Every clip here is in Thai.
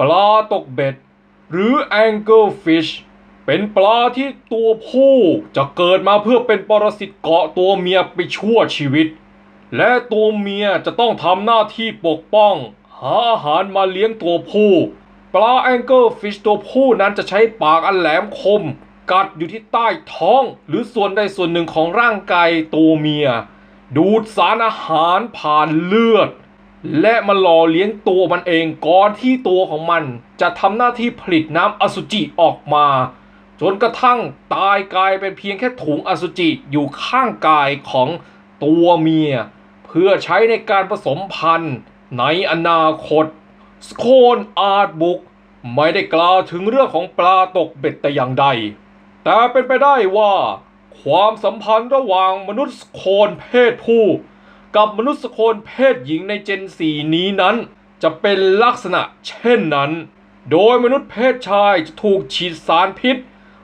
ปลาตกเบ็ด หรือ anglerfish เป็นปลาที่ตัวผู้จะเกิดมาเพื่อเป็นปรสิตเกาะตัวเมียไปชั่วชีวิต และตัวเมียจะต้องทำหน้าที่ปกป้อง หาอาหารมาเลี้ยงตัวผู้ ปลา anglefish ตัวผู้นั้นจะใช้ปากอันแหลมคม กัดอยู่ที่ใต้ท้อง หรือส่วนใดส่วนหนึ่งของร่างกายตัวเมีย ดูดสารอาหารผ่านเลือด และมันหล่อเลี้ยงตัวมันเองก่อนที่ตัวของมัน จะทำหน้าที่ผลิตน้ำอสุจิออกมา จนกระทั่งตายกลายเป็นเพียงแค่ถุงอสุจิอยู่ข้างกายของตัวเมีย เพื่อใช้ในการผสมพันธุ์ในอนาคต สโคนอาร์ตบุ๊กไม่ได้กล่าวถึงเรื่องของปลาตกเบ็ดแต่อย่างใด แต่เป็นไปได้ว่า ความสัมพันธ์ระหว่างมนุษย์สโคนเพศผู้ กับมนุษย์สโคนเพศหญิงในเจนสีนี้นั้น จะเป็นลักษณะเช่นนั้น โดยมนุษย์เพศชายจะถูกฉีดสารพิษ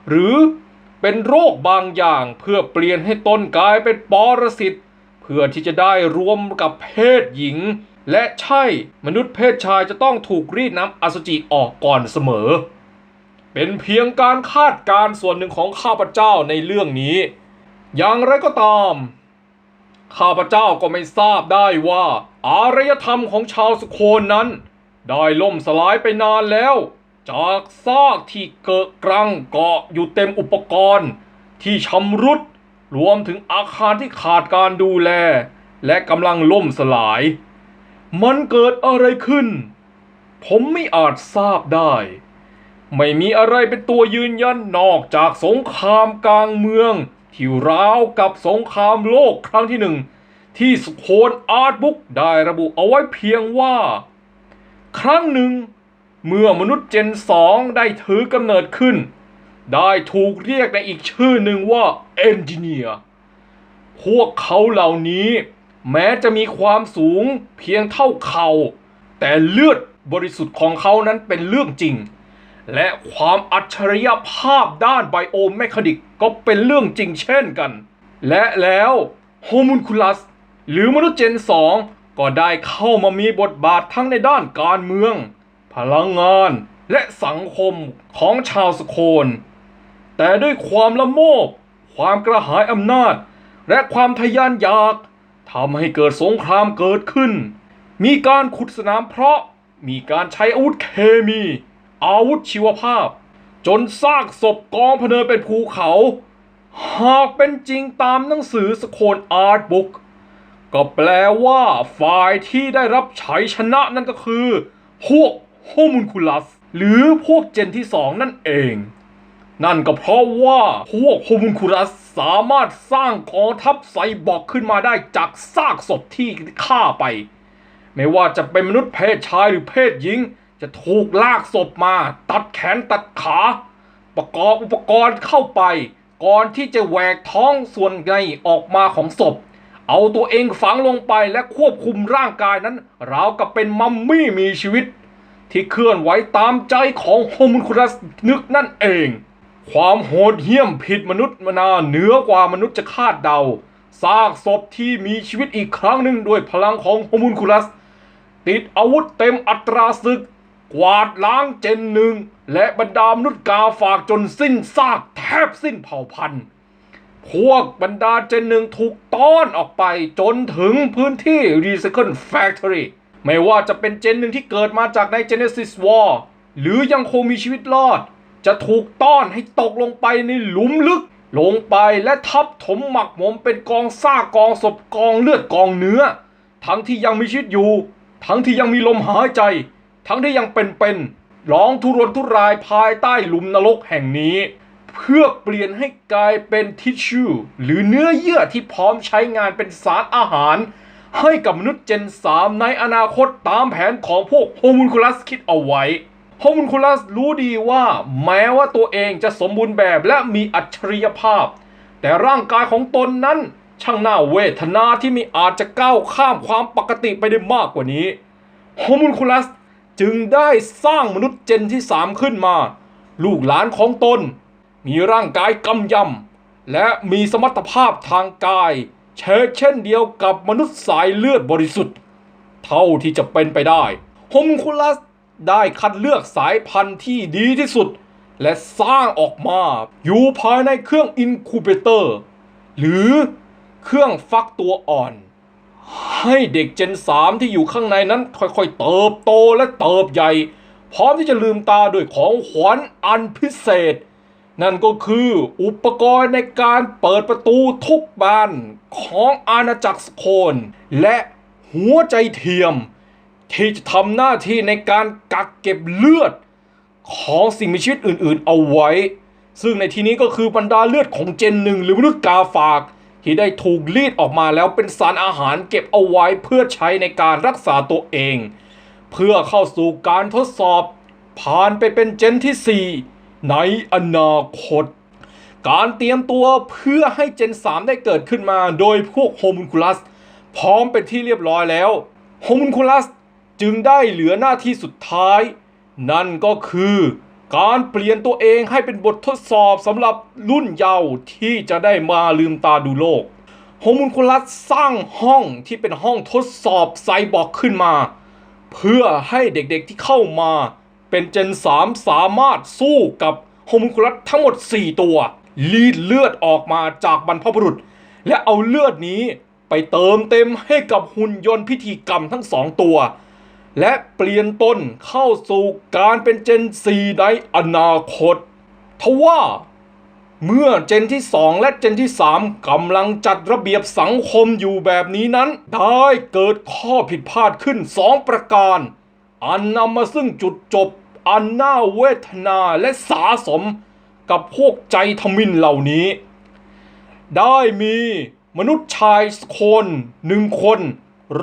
หรือเป็นโรคบางอย่างเพื่อเปลี่ยนให้ตนกลายเป็นปรสิตเพื่อที่จะได้รวมกับเพศหญิง และใช่มนุษย์เพศชายจะต้องถูกรีดน้ำอสุจิออกก่อนเสมอ เป็นเพียงการคาดการณ์ส่วนหนึ่งของข้าพเจ้าในเรื่องนี้ อย่างไรก็ตาม ข้าพเจ้าก็ไม่ทราบได้ว่า อารยธรรมของชาวสุโคนนั้น ได้ล่มสลายไปนานแล้ว จากซากที่เกิดกรังเกาะอยู่เต็มอุปกรณ์ ที่ชำรุด รวมถึงอาคารที่ขาดการดูแล และกำลังล่มสลาย มันเกิดอะไรขึ้น ผมไม่อาจทราบได้ ไม่มีอะไรเป็นตัวยืนยันนอกจากสงครามกลางเมือง ที่ราวกับสงครามโลกครั้งที่หนึ่งที่สโคนอาร์ตบุ๊กได้ระบุเอาไว้เพียงว่า ครั้งหนึ่ง เมื่อมนุษย์เจนสองได้ถือกำเนิดขึ้น ได้ถูกเรียกในอีกชื่อหนึ่งว่าเอนจิเนียร์พวกเขาเหล่านี้แม้จะมีความสูงเพียงเท่าเข่าแต่เลือดบริสุทธิ์ของเขานั้นเป็นเรื่องจริง และความอัจฉริยภาพด้านไบโอแมคานิกก็เป็นเรื่องจริงเช่นกัน และแล้วโฮมุนคูลัสหรือมนุษย์เจน 2 ก็ได้เข้ามามีบทบาททั้งในด้านการเมือง พลังงานและสังคมของชาวสโคน แต่ด้วยความละโมบ ความกระหายอำนาจ และความทะยานอยากทำให้เกิดสงครามเกิดขึ้น มีการขุดสนามเพราะ มีการใช้อาวุธเคมี อาวุธชีวภาพ จนซากศพกองพเนินเป็นภูเขา หากเป็นจริงตามหนังสือสโคนอาร์ตบุ๊กก็แปลว่าฝ่ายที่ได้รับชัยชนะนั่นก็คือ พวกโฮมุนคูลัส หรือพวกเจนที่สองนั่นเอง นั่นก็เพราะว่าพวกโฮมุนคูลัสสามารถสร้างกองทัพไซบอร์กขึ้นมาได้จากซากศพที่ฆ่าไป ไม่ว่าจะเป็นมนุษย์เพศชายหรือเพศหญิง จะถูกลากศพมา ตัดแขนตัดขา ประกอบอุปกรณ์เข้าไป ก่อนที่จะแหวกท้องส่วนในออกมาของศพ เอาตัวเองฝังลงไปและควบคุมร่างกายนั้นราวกับเป็นมัมมี่มีชีวิต ที่เคลื่อนไหวตามใจของโฮมุนคูลัสนึกนั่นเอง ความโหดเหี้ยมผิดมนุษย์มนาเหนือกว่ามนุษย์จะคาดเดาซากศพที่มีชีวิตอีกครั้งหนึ่งด้วยพลังของโฮมุนคูลัส ติดอาวุธเต็มอัตราศึก กวาดล้างเจนหนึ่ง และบรรดามนุษย์กาฝากจนสิ้นซากแทบสิ้นเผ่าพันธุ์ พวกบรรดาเจนหนึ่งถูกต้อนออกไปจนถึงพื้นที่ Recycle Factory ไม่ว่าจะเป็นเจนหนึ่งที่เกิดมาจากใน Genesis War หรือยังคงมีชีวิตรอด จะถูกต้อนให้ตกลงไปในหลุมลึก ลงไปและทับถมหมักหมมเป็นกองซากกองศพกองเลือดกองเนื้อ ทั้งที่ยังมีชีวิตอยู่ ทั้งที่ยังมีลมหายใจ ทั้งที่ยังเป็นๆร้องทุรนทุรายภายใต้หลุมนรกแห่งนี้ เพื่อเปลี่ยนให้กลายเป็นทิชชู่หรือเนื้อเยื่อที่พร้อมใช้งานเป็นสารอาหาร ให้กับมนุษย์เจน 3 ในอนาคตตามแผนของพวกโฮมุนคูลัสคิดเอาไว้โฮมุนคูลัสรู้ดีว่าแม้ว่าตัวเองจะสมบูรณ์แบบและมีอัจฉริยภาพ แต่ร่างกายของตนนั้นช่างน่าเวทนาที่มีอาจจะก้าวข้ามความปกติไปได้มากกว่านี้โฮมุนคูลัส จึงได้สร้างมนุษย์เจนที่3ขึ้นมา ลูกหลานของตน มีร่างกายกำยำ และมีสมรรถภาพทางกายเชเช่นเดียวกับมนุษย์สายเลือดบริสุทธิ์ เท่าที่จะเป็นไปได้โฮมคูลัสได้คัดเลือกสายพันธุ์ที่ดีที่สุด และสร้างออกมาอยู่ภายในเครื่องอินคูเบเตอร์ หรือเครื่องฟักตัวอ่อน ให้เด็กเจน3ที่อยู่ข้างในนั้น ค่อยๆ เติบโตและเติบใหญ่ พร้อมที่จะลืมตาด้วยของขวัญอันพิเศษ นั่นก็คืออุปกรณ์ในการเปิดประตูทุกบานของอาณาจักรสโคน และหัวใจเทียม ที่จะทำหน้าที่ในการกักเก็บเลือด ของสิ่งมีชีวิตอื่นๆ เอาไว้ ซึ่งในที่นี้ก็คือบรรดาเลือดของเจนหนึ่งหรือมนุษย์กาฝาก ที่ได้ถูกรีดออกมาแล้วเป็นสารอาหารเก็บเอาไว้เพื่อใช้ในการรักษาตัวเอง เพื่อเข้าสู่การทดสอบ ผ่านไปเป็นเจนที่ 4 ในอนาคต การเตรียมตัวเพื่อให้เจน 3 ได้เกิดขึ้นมาโดยพวกโฮมุนคูลัส พร้อมเป็นที่เรียบร้อยแล้วโฮมุนคูลัสจึงได้เหลือหน้าที่สุดท้าย นั่นก็คือ การเปลี่ยนตัวเองให้เป็นบททดสอบสำหรับรุ่นเยาว์ที่จะได้มาลืมตาดูโลกโฮมุนคูลัสสร้างห้องที่เป็นห้องทดสอบไซบอร์กขึ้นมา เพื่อให้เด็กๆที่เข้ามาเป็นเจน 3 สามารถสู้กับโฮมุนคูลัสทั้งหมด 4 ตัว ลีดเลือดออกมาจากบรรพบุรุษ และเอาเลือดนี้ไปเติมเต็มให้กับหุ่นยนต์พิธีกรรมทั้งสองตัว และเปลี่ยนตนเข้าสู่การเป็นเจน 4 ในอนาคตทว่าเมื่อเจนที่ 2 และเจนที่3กำลังจัดระเบียบสังคมอยู่แบบนี้นั้น ได้เกิดข้อผิดพลาดขึ้น 2 ประการ อันนำมาซึ่งจุดจบ อันน่าเวทนาและสาสมกับพวกใจทมินเหล่านี้ ได้มีมนุษย์ชายคนหนึ่งคน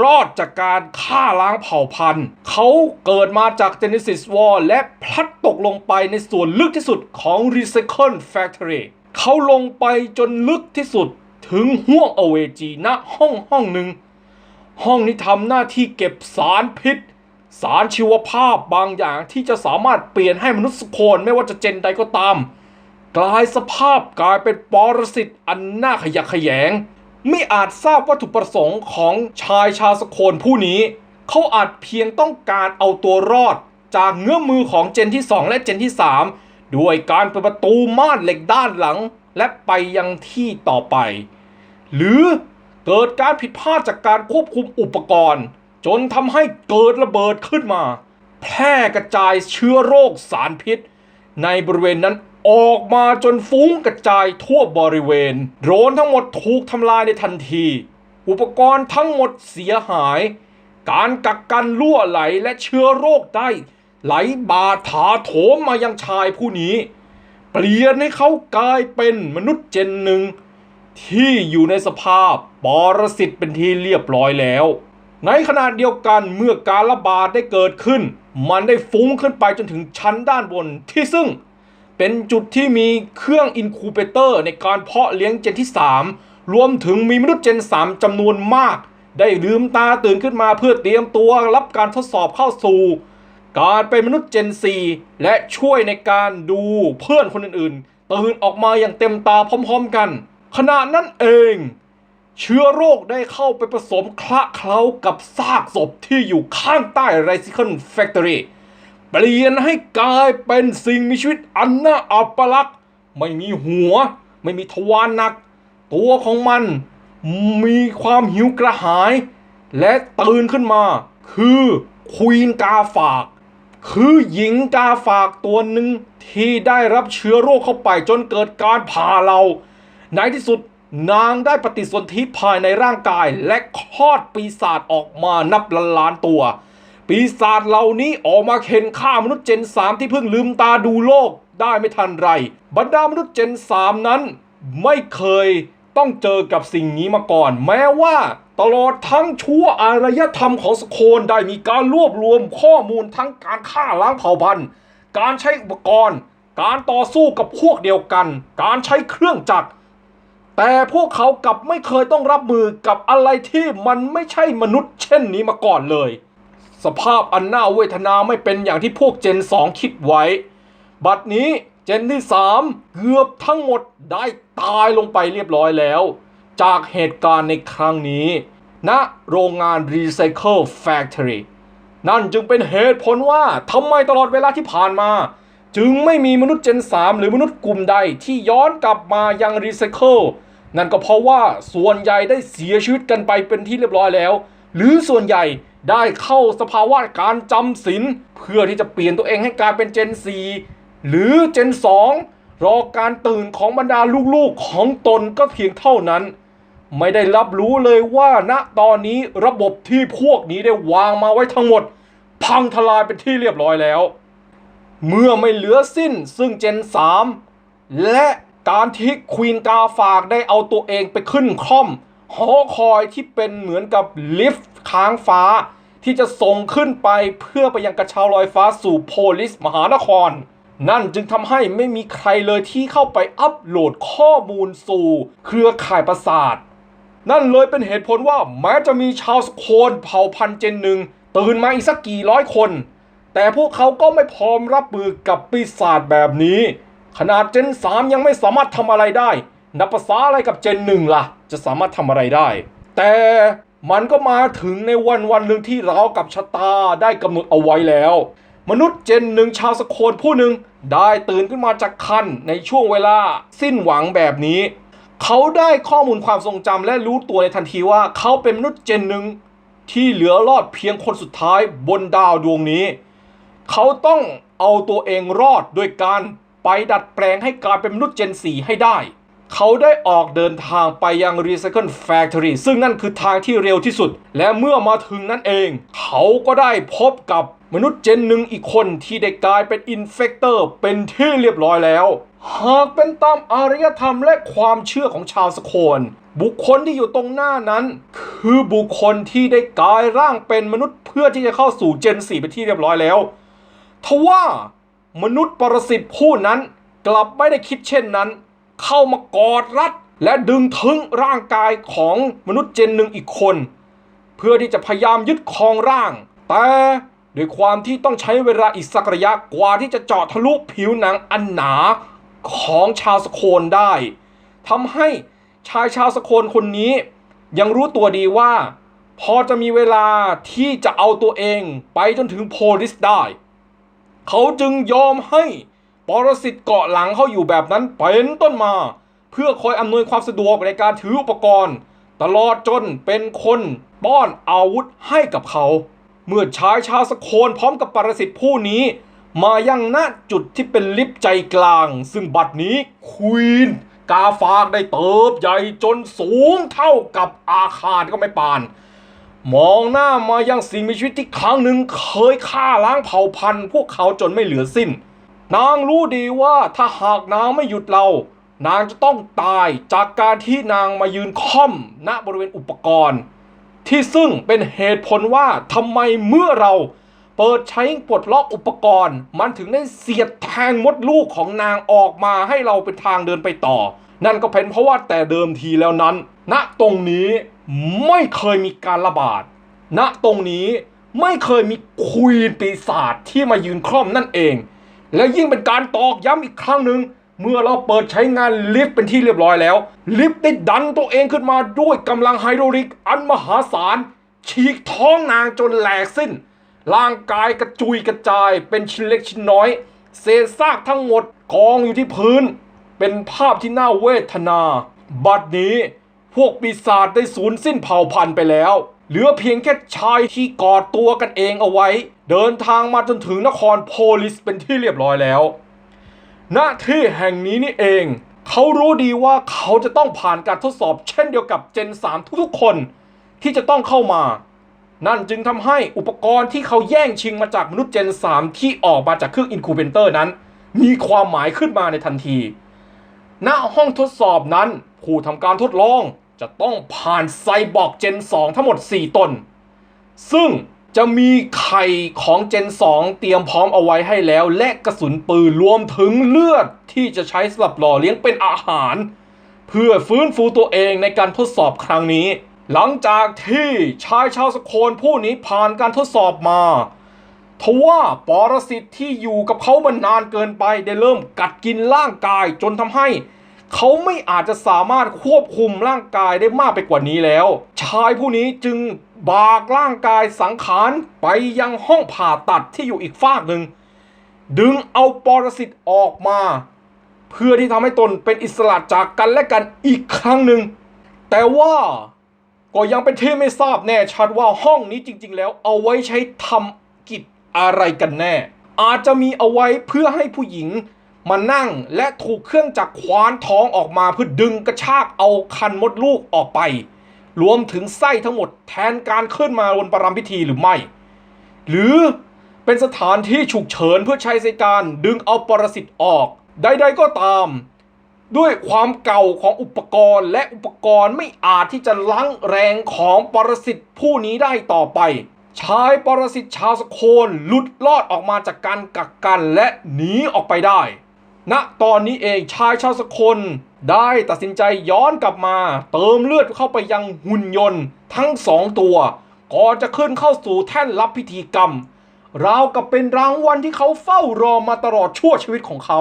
รอดจากการฆ่าล้างเผ่าพันธุ์ เขาเกิดมาจาก Genesis War และพลัดตกลงไปในส่วนลึกที่สุดของ Recycle Factory เขาลงไปจนลึกที่สุดถึงห้วงอเวจีณห้องห้องหนึ่ง ห้องนี้ทำหน้าที่เก็บสารพิษ สารชีวภาพบางอย่างที่จะสามารถเปลี่ยนให้มนุษย์โคนไม่ว่าจะเจนใดก็ตาม กลายสภาพกลายเป็นปรสิตอันน่าขยะแขยง ไม่อาจทราบวัตถุประสงค์ของชายชาสโคนผู้นี้ เขาอาจเพียงต้องการเอาตัวรอด จากเงื้อมมือของเจนที่ 2 และเจนที่ 3 ด้วยการเปิดประตูม่านเหล็กด้านหลัง และไปยังที่ต่อไป หรือเกิดการผิดพลาดจากการควบคุมอุปกรณ์ จนทำให้เกิดระเบิดขึ้นมา แพร่กระจายเชื้อโรคสารพิษ ในบริเวณนั้น ออกมาจนฟุ้งกระจายทั่วบริเวณ โดรนทั้งหมดถูกทำลายในทันที อุปกรณ์ทั้งหมดเสียหาย การกักกันรั่วไหลและเชื้อโรคได้ ไหลบาดถาโถมมายังชายผู้นี้ เปลี่ยนให้เขากลายเป็นมนุษย์เจนหนึ่ง ที่อยู่ในสภาพปรสิตเป็นที่เรียบร้อยแล้ว ในขณะเดียวกันเมื่อการระบาดได้เกิดขึ้น มันได้ฟุ้งขึ้นไปจนถึงชั้นด้านบนที่ซึ่ง เป็นจุดที่มีเครื่องอินคูเปเตอร์ในการเพาะเลี้ยงเจนที่ 3 รวมถึงมีมนุษย์เจน 3จำนวนมาก ได้ลืมตาตื่นขึ้นมาเพื่อเตรียมตัวรับการทดสอบเข้าสู่ การเป็นมนุษย์เจน 4 และช่วยในการดูเพื่อนคนอื่นๆ ตื่นออกมาอย่างเต็มตาพร้อมๆกัน ขณะนั้นเอง เชื้อโรคได้เข้าไปผสมคละเคล้ากับซากศพที่อยู่ข้างใต้ไรซิเคิลแฟคทอรี่ เปลี่ยนให้กลายเป็นสิ่งมีชีวิตอันน่าอัปลักษณ์ไม่มีหัว ไม่มีทวารหนัก ตัวของมันมีความหิวกระหาย และตื่นขึ้นมา คือควีนกาฝาก คือหญิงกาฝากตัวหนึ่งที่ได้รับเชื้อโรคเข้าไปจนเกิดการผ่าเราในที่สุดนางได้ปฏิสนธิภายในร่างกายและคลอดปีศาจออกมานับล้านล้านตัว ปีศาจเหล่านี้ออกมาเข็นฆ่ามนุษย์เจน3ที่เพิ่งลืมตาดูโลกได้ไม่ทันไร บรรดามนุษย์เจน3นั้น ไม่เคยต้องเจอกับสิ่งนี้มาก่อน แม้ว่าตลอดทั้งชั่วอารยธรรมของสโคนได้มีการรวบรวมข้อมูลทั้งการฆ่าล้างเผ่าพันธุ์ การใช้อุปกรณ์ การต่อสู้กับพวกเดียวกัน การใช้เครื่องจักร แต่พวกเขากลับไม่เคยต้องรับมือกับอะไรที่มันไม่ใช่มนุษย์เช่นนี้มาก่อนเลย สภาพอันน่าเวทนาไม่เป็นอย่างที่พวกเจน 2 คิดไว้ บัดนี้เจนที่ 3 เกือบทั้งหมดได้ตายลงไปเรียบร้อยแล้ว จากเหตุการณ์ในครั้งนี้ณโรงงาน Recycle Factory นั่นจึงเป็นเหตุผลว่าทำไมตลอดเวลาที่ผ่านมา จึงไม่มีมนุษย์เจน 3 หรือมนุษย์กลุ่มใดที่ย้อนกลับมายังรีไซเคิลนั่นก็เพราะว่าส่วนใหญ่ได้เสียชีวิตกันไปเป็นที่เรียบร้อยแล้ว หรือส่วนใหญ่ ได้เข้าสภาวะการจำศีลเพื่อที่จะเปลี่ยนตัวเองให้กลายเป็นเจน 4 หรือเจน 2 รอการตื่นของบรรดาลูกๆของตนก็เพียงเท่านั้น ไม่ได้รับรู้เลยว่าณตอนนี้ระบบที่พวกนี้ได้วางมาไว้ทั้งหมด พังทลายเป็นที่เรียบร้อยแล้ว เมื่อไม่เหลือสิ้นซึ่งเจน 3 และการที่ควีนกาฝากได้เอาตัวเองไปขึ้นคล่อมหอคอยที่เป็นเหมือนกับลิฟต์ ค้างฟ้าที่จะส่งขึ้นไปเพื่อไปยังกระเช้าลอยฟ้าสู่โพลิสมหานคร นั่นจึงทำให้ไม่มีใครเลยที่เข้าไปอัปโหลดข้อมูลสู่เครือข่ายประสาท นั่นเลยเป็นเหตุผลว่าแม้จะมีชาวสโคนเผ่าพันธุ์เจนหนึ่งตื่นมาอีกสักกี่ร้อยคน แต่พวกเขาก็ไม่พร้อมรับมือกับปีศาจแบบนี้ ขนาดเจน3ยังไม่สามารถทำอะไรได้ นับภาษาอะไรกับเจนหนึ่งล่ะ จะสามารถทำอะไรได้ แต่ มันก็มาถึงในวันวันหนึ่งที่เรากับชะตาได้กำหนดเอาไว้แล้ว มนุษย์เจนหนึ่งชาวสโคนผู้หนึ่งได้ตื่นขึ้นมาจากคันในช่วงเวลาสิ้นหวังแบบนี้ เขาได้ข้อมูลความทรงจำและรู้ตัวในทันทีว่า เขาเป็นมนุษย์เจนหนึ่งที่เหลือรอดเพียงคนสุดท้ายบนดาวดวงนี้ เขาต้องเอาตัวเองรอดด้วยการไปดัดแปลงให้กลายเป็นมนุษย์เจน4ให้ได้ เขาได้ออกเดินทางไปยัง Recycle Factory ซึ่งนั่นคือทางที่เร็วที่สุด และเมื่อมาถึงนั่นเอง เขาก็ได้พบกับมนุษย์เจนหนึ่งอีกคนที่ได้กลายเป็นอินเฟกเตอร์เป็นที่เรียบร้อยแล้ว หากเป็นตามอารยธรรมและความเชื่อของชาวสโคนบุคคลที่อยู่ตรงหน้านั้น คือบุคคลที่ได้กลายร่างเป็นมนุษย์เพื่อที่จะเข้าสู่เจน4เป็นที่เรียบร้อยแล้วทว่ามนุษย์ปรสิตผู้นั้นกลับไม่ได้คิดเช่นนั้น เข้ามากอดรัด และดึงถึงร่างกายของมนุษย์เจนหนึ่งอีกคน เพื่อที่จะพยายามยึดครองร่าง แต่ด้วยความที่ต้องใช้เวลาอีกสักระยะกว่าที่จะเจาะทะลุผิวหนังอันหนาของชาวสโคนได้ทำให้ชายชาวสโคนคนนี้ ยังรู้ตัวดีว่า พอจะมีเวลาที่จะเอาตัวเองไปจนถึงโพลิสได้ เขาจึงยอมให้ ปรสิตเกาะหลังเขาอยู่แบบนั้นเป็นต้นมา เพื่อคอยอำนวยความสะดวกในการถืออุปกรณ์ ตลอดจนเป็นคนป้อนอาวุธให้กับเขา เมื่อชายชาวสโคนพร้อมกับปรสิตผู้นี้ มายังณจุดที่เป็นลิฟต์ใจกลาง ซึ่งบัดนี้ควีนกาฟากได้เติบใหญ่จนสูงเท่ากับอาคารก็ไม่ปาน มองหน้ามายังสิ่งมีชีวิตที่ครั้งหนึ่งเคยฆ่าล้างเผ่าพันธุ์พวกเขาจนไม่เหลือสิ้น นางรู้ดีว่าถ้าหากนางไม่หยุดเรา นางจะต้องตายจากการที่นางมายืนค่อมณบริเวณอุปกรณ์ ที่ซึ่งเป็นเหตุผลว่าทำไมเมื่อเราเปิดใช้ปลดล็อกอุปกรณ์ มันถึงได้เสียดแทงมดลูกของนางออกมาให้เราเป็นทางเดินไปต่อ นั่นก็เป็นเพราะว่าแต่เดิมทีแล้วนั้น ณตรงนี้ไม่เคยมีการระบาด ณตรงนี้ไม่เคยมีควีนปีศาจที่มายืนคล่อมนั่นเอง และยิ่งเป็นการตอกย้ำอีกครั้งหนึ่งเมื่อเราเปิดใช้งานลิฟต์เป็นที่เรียบร้อยแล้ว ลิฟต์ได้ดันตัวเองขึ้นมาด้วยกำลังไฮดรอลิกอันมหาศาลฉีกท้องนางจนแหลกสิ้น ร่างกายกระจุยกระจายเป็นชิ้นเล็กชิ้นน้อย เศษซากทั้งหมดกองอยู่ที่พื้น เป็นภาพที่น่าเวทนา บัดนี้พวกปีศาจได้สูญสิ้นเผ่าพันธุ์ไปแล้ว เหลือเพียงแค่ชายที่กอดตัวกันเองเอาไว้ เดินทางมาจนถึงนครโพลิสเป็นที่เรียบร้อยแล้ว ณที่แห่งนี้นี่เอง เขารู้ดีว่าเขาจะต้องผ่านการทดสอบเช่นเดียวกับเจน 3 ทุกๆ คนที่จะต้องเข้ามา นั่นจึงทำให้อุปกรณ์ที่เขาแย่งชิงมาจากมนุษย์เจน 3 ที่ออกมาจากเครื่องอินคูเบเตอร์นั้น มีความหมายขึ้นมาในทันที ณห้องทดสอบนั้นผู้ทำการทดลอง จะต้องผ่านไซบอร์กเจน 2 ทั้งหมด 4 ตน ซึ่งจะมีไข่ของเจน 2 เตรียมพร้อมเอาไว้ให้แล้ว และกระสุนปืนรวมถึงเลือดที่จะใช้สำหรับหล่อเลี้ยงเป็นอาหาร เพื่อฟื้นฟูตัวเองในการทดสอบครั้งนี้ หลังจากที่ชายชาวสโคนผู้นี้ผ่านการทดสอบมาทว่าปรสิตที่อยู่กับเขามานานเกินไปได้เริ่มกัดกินร่างกายจนทำให้ เขาไม่อาจจะสามารถควบคุมร่างกายได้มากไปกว่านี้แล้ว ชายผู้นี้จึงบากร่างกายสังขารไปยังห้องผ่าตัดที่อยู่อีกฝากหนึ่ง ดึงเอาปรสิตออกมา เพื่อที่ทำให้ตนเป็นอิสระจากกันและกันอีกครั้งหนึ่ง แต่ว่าก็ยังเป็นที่ไม่ทราบแน่ชัดว่าห้องนี้จริง ๆ แล้วเอาไว้ใช้ทำกิจอะไรกันแน่ อาจจะมีเอาไว้เพื่อให้ผู้หญิง มานั่งและถูกเครื่องจักรคว้านท้องออกมาเพื่อดึงกระชากเอาคันมดลูกออกไป รวมถึงไส้ทั้งหมดแทนการขึ้นมาบนประรำพิธีหรือไม่ หรือเป็นสถานที่ฉุกเฉินเพื่อใช้ในการดึงเอาปรสิตออก ใดๆก็ตาม ด้วยความเก่าของอุปกรณ์และอุปกรณ์ไม่อาจที่จะล้างแรงของปรสิตผู้นี้ได้ต่อไปชายปรสิตชาวสโคนหลุดรอดออกมาจากการกักกันและหนีออกไปได้ ณตอนนี้เองชายชาวสโคนได้ตัดสินใจย้อนกลับมา เติมเลือดเข้าไปยังหุ่นยนต์ทั้งสองตัวก่อนจะขึ้นเข้าสู่แท่นรับพิธีกรรม ราวกับเป็นรางวัลที่เขาเฝ้ารอมาตลอดชั่วชีวิตของเขา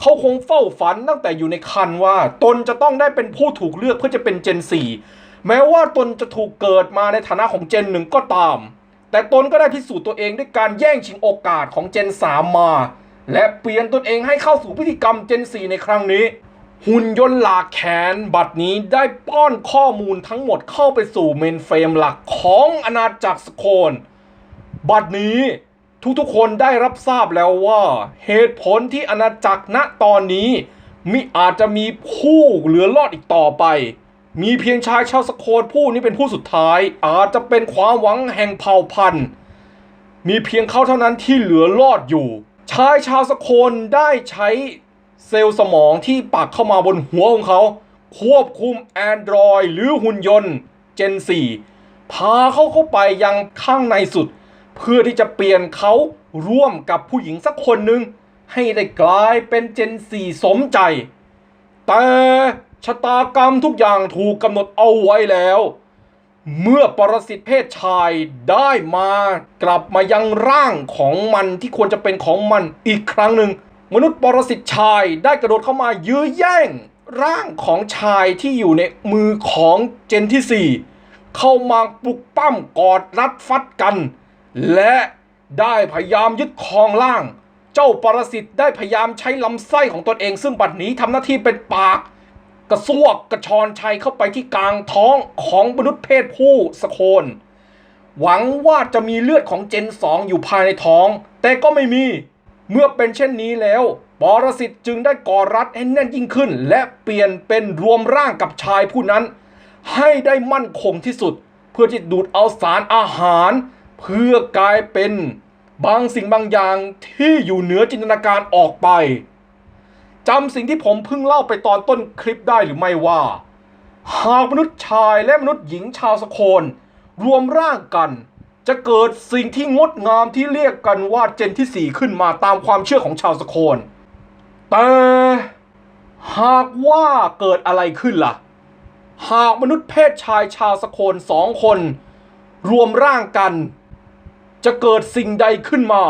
เขาคงเฝ้าฝันตั้งแต่อยู่ในคันว่า ตนจะต้องได้เป็นผู้ถูกเลือกเพื่อจะเป็นเจน 4 แม้ว่าตนจะถูกเกิดมาในฐานะของเจนหนึ่งก็ตาม แต่ตนก็ได้พิสูจน์ตัวเองด้วยการแย่งชิงโอกาสของเจน 3 มา และเปลี่ยนตนเองให้เข้าสู่พิธีกรรมเจน4ในครั้งนี้ หุ่นยนต์หลากแขนบัดนี้ได้ป้อนข้อมูลทั้งหมดเข้าไปสู่เมนเฟรมหลักของอาณาจักรสโคนบัดนี้ทุกๆคนได้รับทราบแล้วว่า เหตุผลที่อาณาจักรณตอนนี้มิอาจจะมีผู้เหลือรอดอีกต่อไป มีเพียงชายชาวสโคนผู้นี้เป็นผู้สุดท้าย อาจจะเป็นความหวังแห่งเผ่าพันธุ์ มีเพียงเขาเท่านั้นที่เหลือรอดอยู่ ชายชาวสโคนได้ใช้เซลล์สมองที่ปักเข้ามาบนหัวของเขา ควบคุม Android หรือหุ่นยนต์ Gen 4 พาเขาเข้าไปยังข้างในสุด เพื่อที่จะเปลี่ยนเขาร่วมกับผู้หญิงสักคนหนึ่งให้ได้กลายเป็น Gen 4 สมใจ แต่ชะตากรรมทุกอย่างถูกกำหนดเอาไว้แล้ว เมื่อปรสิตเพศชายได้มากลับมายังร่างของมันที่ควรจะเป็นของมันอีกครั้งหนึ่งมนุษย์ปรสิตชายได้กระโดดเข้ามายื้อแย่ง ร่างของชายที่อยู่ในมือของเจนที่ 4 เข้ามาปลุกปั้มกอดรัดฟัดกัน และได้พยายามยึดครองร่าง เจ้าปรสิตได้พยายามใช้ลำไส้ของตนเองซึ่งบัดนี้ทำหน้าที่เป็นปาก กระซวกกระชอนชัยเข้าไปที่กลางท้องของมนุษย์เพศผู้สโคน หวังว่าจะมีเลือดของเจน2อยู่ภายในท้อง แต่ก็ไม่มี เมื่อเป็นเช่นนี้แล้วปรสิตจึงได้ก่อรัดให้แน่นยิ่งขึ้น และเปลี่ยนเป็นรวมร่างกับชายผู้นั้น ให้ได้มั่นคงที่สุด เพื่อที่ดูดเอาสารอาหาร เพื่อกลายเป็นบางสิ่งบางอย่างที่อยู่เหนือจินตนาการออกไป จำสิ่งที่ผมเพิ่งเล่าไปตอนต้นคลิปได้หรือไม่ว่า หากมนุษย์ชายและมนุษย์หญิงชาวสโคนรวมร่างกัน จะเกิดสิ่งที่งดงามที่เรียกกันว่าเจนที่ 4 ขึ้นมาตามความเชื่อของชาวสโคนแต่หากว่าเกิดอะไรขึ้นล่ะ หากมนุษย์เพศชายชาวสโคนสองคน รวมร่างกัน จะเกิดสิ่งใดขึ้นมา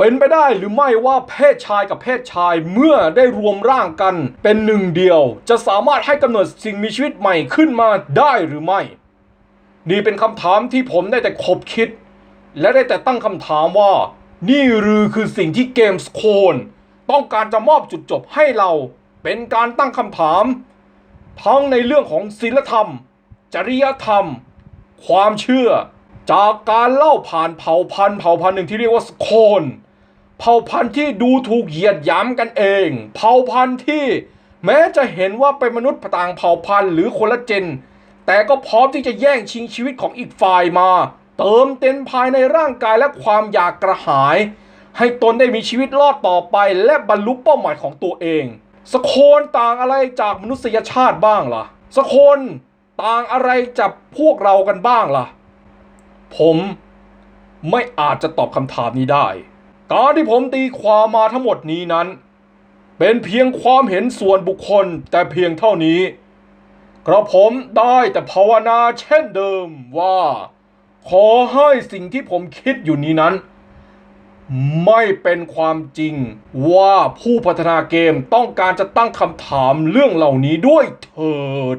เป็นไปได้หรือไม่ว่าเพศชายกับเพศชายเมื่อได้รวมร่างกันเป็นหนึ่งเดียว จะสามารถให้กำเนิดสิ่งมีชีวิตใหม่ขึ้นมาได้หรือไม่ นี่เป็นคำถามที่ผมได้แต่คบคิด และได้แต่ตั้งคำถามว่า นี่หรือคือสิ่งที่เกมส์โคนต้องการจะมอบจุดจบให้เราเป็นการตั้งคำถาม ทั้งในเรื่องของศีลธรรม จริยธรรม ความเชื่อ จากการเล่าผ่านเผ่าพันธุ์เผ่าพันธุ์หนึ่งที่เรียกว่าสโคน เผ่าพันธุ์ที่ดูถูกเหยียดหยามกันเอง เผ่าพันธุ์ที่แม้จะเห็นว่าเป็นมนุษย์ต่างเผ่าพันธุ์หรือคนละเจน แต่ก็พร้อมที่จะแย่งชิงชีวิตของอีกฝ่ายมา เติมเต็มภายในร่างกายและความอยากกระหาย ให้ตนได้มีชีวิตรอดต่อไปและบรรลุเป้าหมายของตัวเอง สโคนต่างอะไรจากมนุษยชาติบ้างล่ะ สโคนต่างอะไรจากพวกเรากันบ้างล่ะ ผมไม่อาจจะตอบคำถามนี้ได้ การที่ผมตีความมาทั้งหมดนี้นั้น เป็นเพียงความเห็นส่วนบุคคลแต่เพียงเท่านี้ กระผมได้แต่ภาวนาเช่นเดิมว่า ขอให้สิ่งที่ผมคิดอยู่นี้นั้น ไม่เป็นความจริงว่าผู้พัฒนาเกมต้องการจะตั้งคำถามเรื่องเหล่านี้ด้วยเถิด